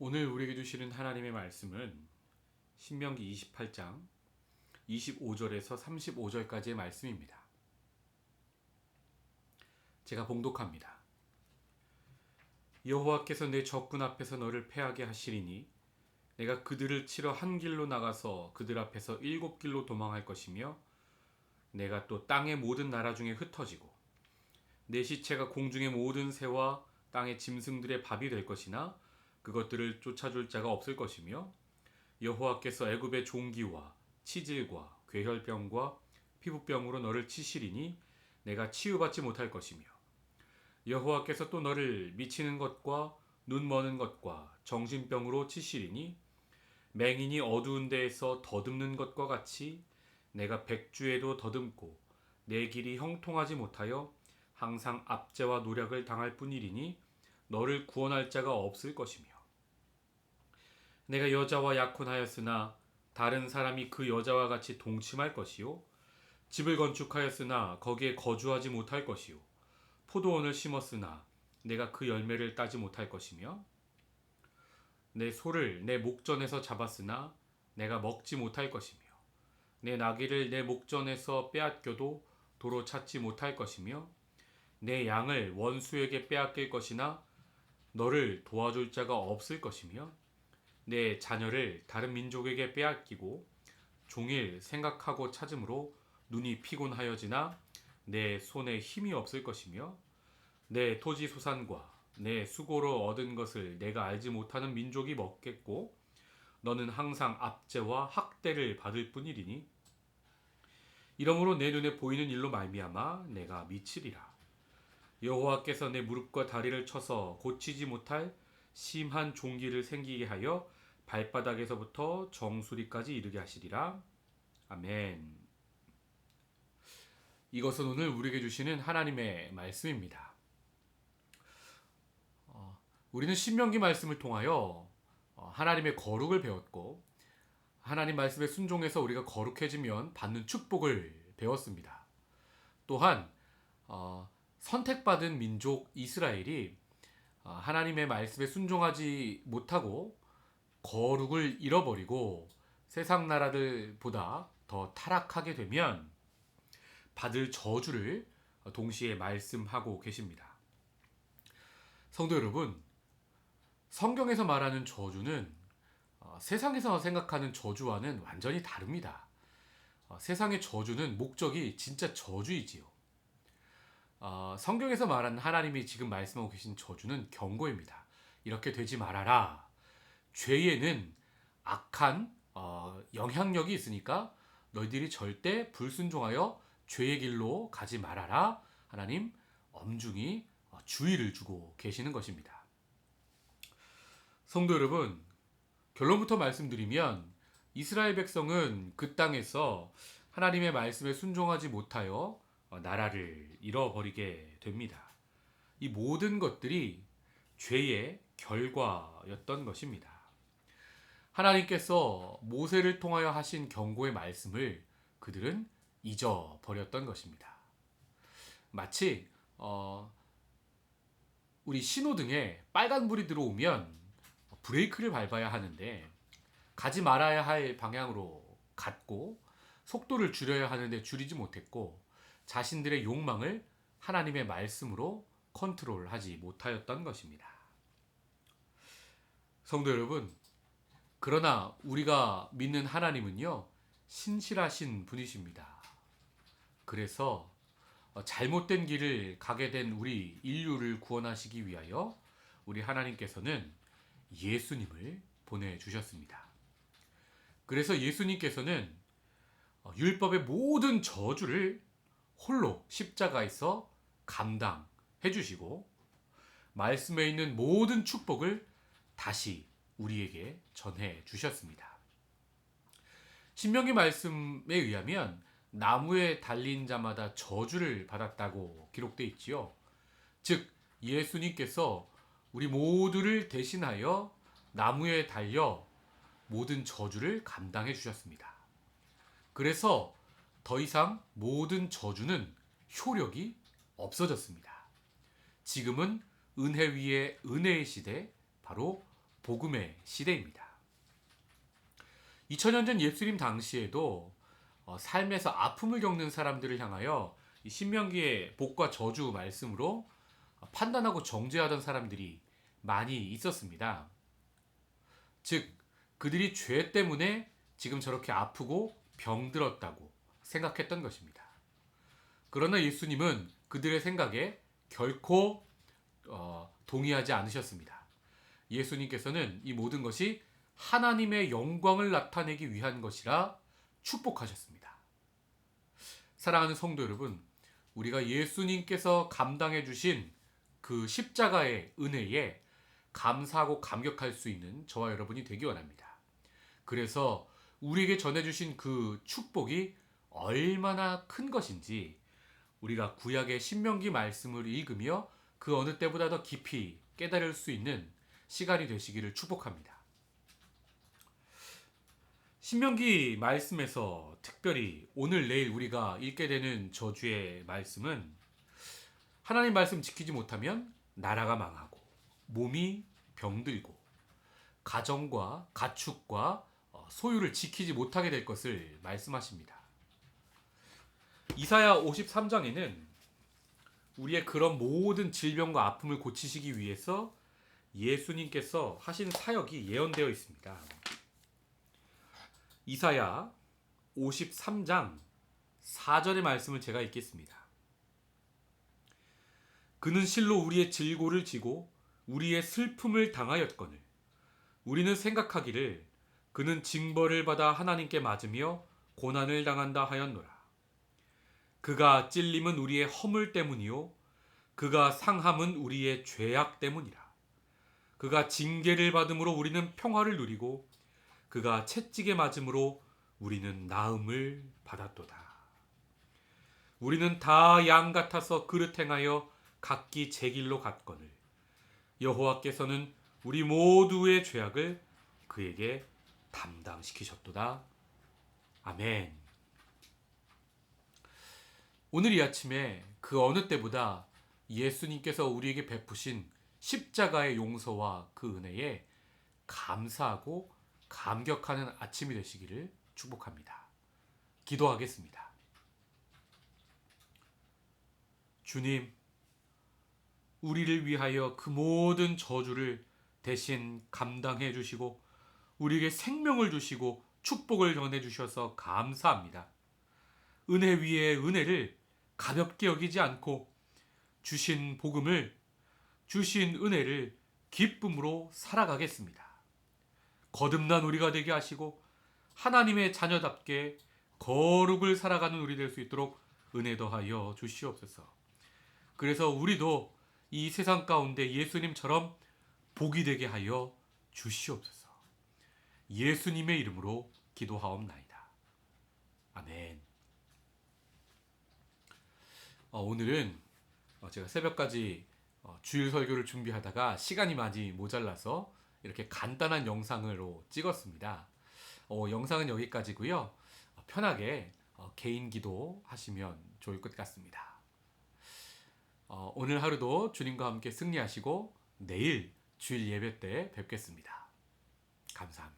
오늘 우리에게 주시는 하나님의 말씀은 신명기 28장 25절에서 35절까지의 말씀입니다. 제가 봉독합니다. 여호와께서 내 적군 앞에서 너를 패하게 하시리니 내가 그들을 치러 한 길로 나가서 그들 앞에서 일곱 길로 도망할 것이며 내가 또 땅의 모든 나라 중에 흩어지고 내 시체가 공중의 모든 새와 땅의 짐승들의 밥이 될 것이나 그것들을 쫓아줄 자가 없을 것이며 여호와께서 애굽의 종기와 치질과 괴혈병과 피부병으로 너를 치시리니 내가 치유받지 못할 것이며 여호와께서 또 너를 미치는 것과 눈 머는 것과 정신병으로 치시리니 맹인이 어두운 데에서 더듬는 것과 같이 내가 백주에도 더듬고 내 길이 형통하지 못하여 항상 압제와 노력을 당할 뿐이리니 너를 구원할 자가 없을 것이며 내가 여자와 약혼하였으나 다른 사람이 그 여자와 같이 동침할 것이요. 집을 건축하였으나 거기에 거주하지 못할 것이요. 포도원을 심었으나 내가 그 열매를 따지 못할 것이며 내 소를 내 목전에서 잡았으나 내가 먹지 못할 것이며 내 나귀를 내 목전에서 빼앗겨도 도로 찾지 못할 것이며 내 양을 원수에게 빼앗길 것이나 너를 도와줄 자가 없을 것이며 내 자녀를 다른 민족에게 빼앗기고 종일 생각하고 찾음으로 눈이 피곤하여지나 내 손에 힘이 없을 것이며 내 토지 소산과 내 수고로 얻은 것을 내가 알지 못하는 민족이 먹겠고 너는 항상 압제와 학대를 받을 뿐이리니. 이러므로 내 눈에 보이는 일로 말미암아 내가 미치리라. 여호와께서 내 무릎과 다리를 쳐서 고치지 못할 심한 종기를 생기게 하여 발바닥에서부터 정수리까지 이르게 하시리라 아멘 이것은 오늘 우리에게 주시는 하나님의 말씀입니다. 어, 우리는 신명기 말씀을 통하여 어, 하나님의 거룩을 배웠고 하나님 말씀에 순종해서 우리가 거룩해지면 받는 축복을 배웠습니다. 또한 어, 선택받은 민족 이스라엘이 어, 하나님의 말씀에 순종하지 못하고 거룩을 잃어버리고 세상 나라들보다 더 타락하게 되면 받을 저주를 동시에 말씀하고 계십니다. 성도 여러분, 성경에서 말하는 저주는 어, 세상에서 생각하는 저주와는 완전히 다릅니다. 어, 세상의 저주는 목적이 진짜 저주이지요. 어, 성경에서 말하는 하나님이 지금 말씀하고 계신 저주는 경고입니다. 이렇게 되지 말아라. 죄에는 악한 어, 영향력이 있으니까 너희들이 절대 불순종하여 죄의 길로 가지 말아라. 하나님 엄중히 어, 주의를 주고 계시는 것입니다. 성도 여러분, 결론부터 말씀드리면 이스라엘 백성은 그 땅에서 하나님의 말씀에 순종하지 못하여 어, 나라를 잃어버리게 됩니다. 이 모든 것들이 죄의 결과였던 것입니다. 하나님께서 모세를 통하여 하신 경고의 말씀을 그들은 잊어버렸던 것입니다. 마치 어, 우리 신호등에 빨간불이 들어오면 브레이크를 밟아야 하는데 가지 말아야 할 방향으로 갔고 속도를 줄여야 하는데 줄이지 못했고 자신들의 욕망을 하나님의 말씀으로 컨트롤하지 못하였던 것입니다. 성도 여러분, 그러나 우리가 믿는 하나님은요, 신실하신 분이십니다. 그래서 어, 잘못된 길을 가게 된 우리 인류를 구원하시기 위하여 우리 하나님께서는 예수님을 보내주셨습니다. 그래서 예수님께서는 어, 율법의 모든 저주를 홀로 십자가에서 감당해 주시고 말씀에 있는 모든 축복을 다시 우리에게 전해 주셨습니다. 신명기 말씀에 의하면 나무에 달린 자마다 저주를 받았다고 기록되어 있지요. 즉 예수님께서 우리 모두를 대신하여 나무에 달려 모든 저주를 감당해 주셨습니다. 그래서 더 이상 모든 저주는 효력이 없어졌습니다. 지금은 은혜 위에 은혜의 시대, 바로 복음의 시대입니다. 2000년 전 예수님 당시에도 어, 삶에서 아픔을 겪는 사람들을 향하여 이 신명기의 복과 저주 말씀으로 어, 판단하고 정죄하던 사람들이 많이 있었습니다. 즉 그들이 죄 때문에 지금 저렇게 아프고 병들었다고 생각했던 것입니다. 그러나 예수님은 그들의 생각에 결코 어, 동의하지 않으셨습니다. 예수님께서는 이 모든 것이 하나님의 영광을 나타내기 위한 것이라 축복하셨습니다. 사랑하는 성도 여러분, 우리가 예수님께서 감당해 주신 그 십자가의 은혜에 감사하고 감격할 수 있는 저와 여러분이 되기 원합니다. 그래서 우리에게 전해주신 그 축복이 얼마나 큰 것인지 우리가 구약의 신명기 말씀을 읽으며 그 어느 때보다 더 깊이 깨달을 수 있는 시간이 되시기를 축복합니다. 신명기 말씀에서 특별히 오늘 내일 우리가 읽게 되는 저주의 말씀은 하나님 말씀 지키지 못하면 나라가 망하고 몸이 병들고 가정과 가축과 어, 소유를 지키지 못하게 될 것을 말씀하십니다. 이사야 53장에는 우리의 그런 모든 질병과 아픔을 고치시기 위해서 예수님께서 하신 사역이 예언되어 있습니다. 이사야 53장 4절의 말씀을 제가 읽겠습니다. 그는 실로 우리의 질고를 지고 우리의 슬픔을 당하였거늘 우리는 생각하기를 그는 징벌을 받아 하나님께 맞으며 고난을 당한다 하였노라. 그가 찔림은 우리의 허물 때문이요 그가 상함은 우리의 죄악 때문이라. 그가 징계를 받음으로 우리는 평화를 누리고 그가 채찍에 맞음으로 우리는 나음을 받았도다. 우리는 다 양 같아서 그릇 행하여 각기 제 길로 갔거늘 여호와께서는 우리 모두의 죄악을 그에게 담당시키셨도다. 아멘. 오늘 이 아침에 그 어느 때보다 예수님께서 우리에게 베푸신 십자가의 용서와 그 은혜에 감사하고 감격하는 아침이 되시기를 축복합니다. 기도하겠습니다. 주님, 우리를 위하여 그 모든 저주를 대신 감당해 주시고 우리에게 생명을 주시고 축복을 전해 주셔서 감사합니다. 은혜 위에 은혜를 가볍게 여기지 않고 주신 복음을 주신 은혜를 기쁨으로 살아가겠습니다. 거듭난 우리가 되게 하시고 하나님의 자녀답게 거룩을 살아가는 우리 될 수 있도록 은혜 더하여 주시옵소서. 그래서 우리도 이 세상 가운데 예수님처럼 복이 되게 하여 주시옵소서. 예수님의 이름으로 기도하옵나이다. 아멘. 어, 오늘은 어, 제가 새벽까지 어, 주일 설교를 준비하다가 시간이 많이 모자라서 이렇게 간단한 영상으로 찍었습니다. 어, 영상은 여기까지고요. 어, 편하게 어, 개인 기도 하시면 좋을 것 같습니다. 어, 오늘 하루도 주님과 함께 승리하시고 내일 주일 예배 때 뵙겠습니다. 감사합니다.